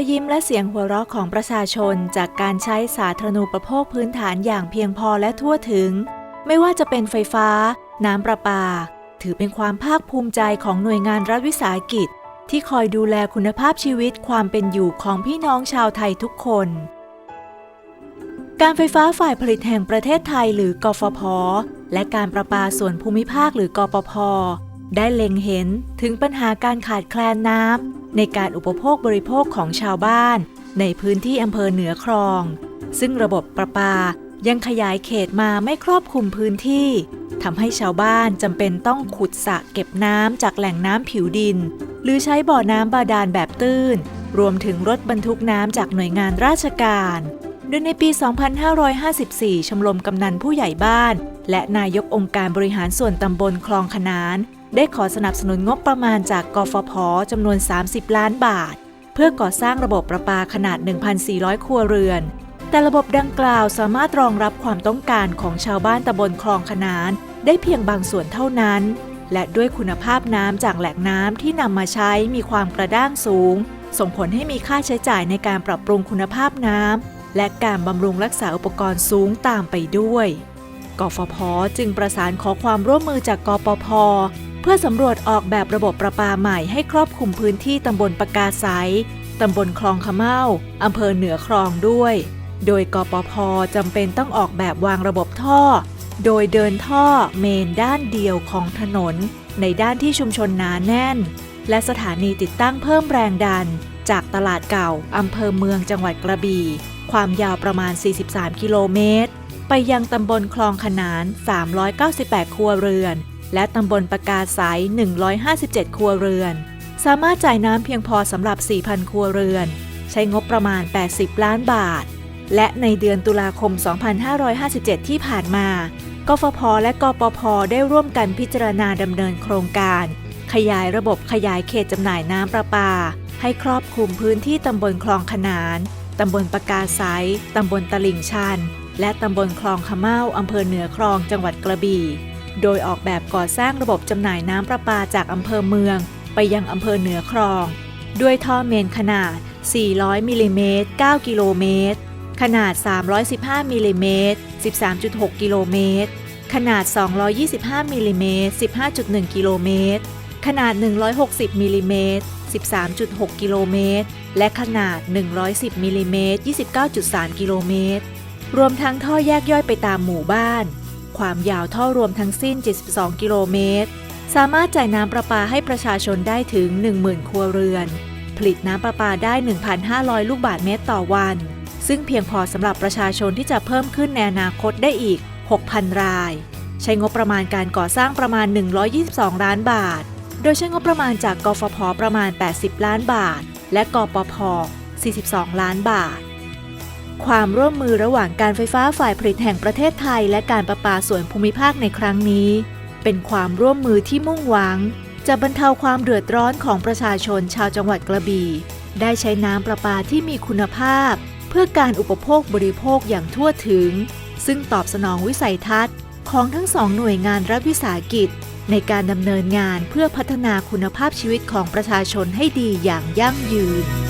อยยิ้มและเสียงหัวเราะของประชาชนจากการใช้สาธารณูปโภคพื้นฐานอย่างเพียงพอและทั่วถึง ไม่ว่าจะเป็นไฟฟ้า น้ำประปา ถือเป็นความภาคภูมิใจของหน่วยงานรัฐวิสาหกิจ ที่คอยดูแลคุณภาพชีวิตความเป็นอยู่ของพี่น้องชาวไทยทุกคน การไฟฟ้าฝ่ายผลิตแห่งประเทศไทยหรือกฟผ และการประปาส่วนภูมิภาคหรือกปพ ได้เล็งเห็นถึงปัญหาการขาดแคลนน้ำในการอุปโภคบริโภคของชาวบ้าน ในพื้นที่อำเภอเหนือคลอง ซึ่งระบบประปายังขยายเขตมาไม่ครอบคลุมพื้นที่ทำให้ชาวบ้านจำเป็นต้องขุดสระเก็บน้ำจากแหล่งน้ำผิวดิน หรือใช้บ่อน้ำบาดาลแบบตื้น รวมถึงรถบรรทุกน้ำจากหน่วยงานราชการโดยในปี 2554 ชมรมกำนันผู้ใหญ่บ้าน และนายกองค์การบริหารส่วนตำบลคลองขนาน ได้ขอสนับสนุนงบประมาณจากกฟผจำนวน 30 ล้านบาท เพื่อก่อสร้างระบบประปาขนาด 1,400 ครัวเรือน แต่ระบบดังกล่าวสามารถรองรับความต้องการของชาวบ้านตำบลคลองขนาน ได้เพียงบางส่วนเท่านั้น และด้วยคุณภาพน้ำจากแหล่งน้ำที่นำมาใช้มีความกระด้างสูง ส่งผลให้มีค่าใช้จ่ายในการปรับปรุงคุณภาพน้ำและการบำรุงรักษาอุปกรณ์สูงตามไปด้วยกฟผจึงประสานขอความร่วมมือจากกปพ เพื่อสำรวจออกแบบระบบประปาใหม่ให้ครอบคลุมพื้นที่ตำบลปากาไซตำบลคลองขะเมาอำเภอเหนือคลองด้วย โดยกปพจำเป็นต้องออกแบบวางระบบท่อ โดยเดินท่อเมนด้านเดียวของถนน ในด้านที่ชุมชนหนาแน่น และสถานีติดตั้งเพิ่มแรงดัน จากตลาดเก่าอำเภอเมืองจังหวัดกระบี่ ความยาวประมาณ 43 กิโลเมตร ไปยังตำบลคลองขนาน 398 ครัวเรือน และตำบลปากาไซ157 ครัวเรือน สามารถจ่ายน้ำเพียงพอสำหรับ 4,000 ครัวเรือน ใช้งบประมาณ 80 ล้านบาท และในเดือนตุลาคม 2557 ที่ผ่านมากฟผและกปพได้ร่วมกันพิจารณาดำเนินโครงการ ขยายระบบขยายเขตจำหน่ายน้ำประปา ให้ครอบคลุมพื้นที่ตำบลคลองขนาน ตำบลปากาไซตำบลตลิ่งชัน และตำบลคลองขะเมาอำเภอเหนือคลองจังหวัดกระบี่ โดยออกแบบก่อสร้างระบบจำหน่ายน้ำประปาจากอำเภอเมือง ไปยังอำเภอเหนือคลอง ด้วยท่อเมนขนาด 400 มิลลิเมตร 9 กิโลเมตร ขนาด 315 มิลลิเมตร 13.6 กิโลเมตร ขนาด 225 มิลลิเมตร 15.1 กิโลเมตร ขนาด 160 มิลลิเมตร 13.6 กิโลเมตร และขนาด 110 มิลลิเมตร 29.3 กิโลเมตร รวมทั้งท่อแยกย่อยไปตามหมู่บ้าน ความยาวท่อรวมทั้งสิ้น 72 กิโลเมตร สามารถจ่ายน้ำประปาให้ประชาชนได้ถึง 10,000 ครัวเรือน ผลิตน้ำประปาได้ 1,500 ลูกบาศก์เมตรต่อวัน ซึ่งเพียงพอสำหรับประชาชนที่จะเพิ่มขึ้นในอนาคตได้อีก 6,000 ราย ใช้งบประมาณการก่อสร้างประมาณ 122 ล้านบาท โดยใช้งบประมาณจากกฟผประมาณ 80 ล้านบาท และกปพ 42 ล้านบาท ความร่วมมือระหว่างการไฟฟ้าฝ่ายผลิตแห่งประเทศไทย และการประปาส่วนภูมิภาคในครั้งนี้ เป็นความร่วมมือที่มุ่งหวัง จะบรรเทาความเดือดร้อนของประชาชนชาวจังหวัดกระบี่ ได้ใช้น้ำประปาที่มีคุณภาพ เพื่อการอุปโภคบริโภคอย่างทั่วถึง ซึ่งตอบสนองวิสัยทัศน์ ของทั้งสองหน่วยงานรัฐวิสาหกิจ ในการดำเนินงานเพื่อพัฒนาคุณภาพชีวิตของประชาชนให้ดีอย่างยั่งยืน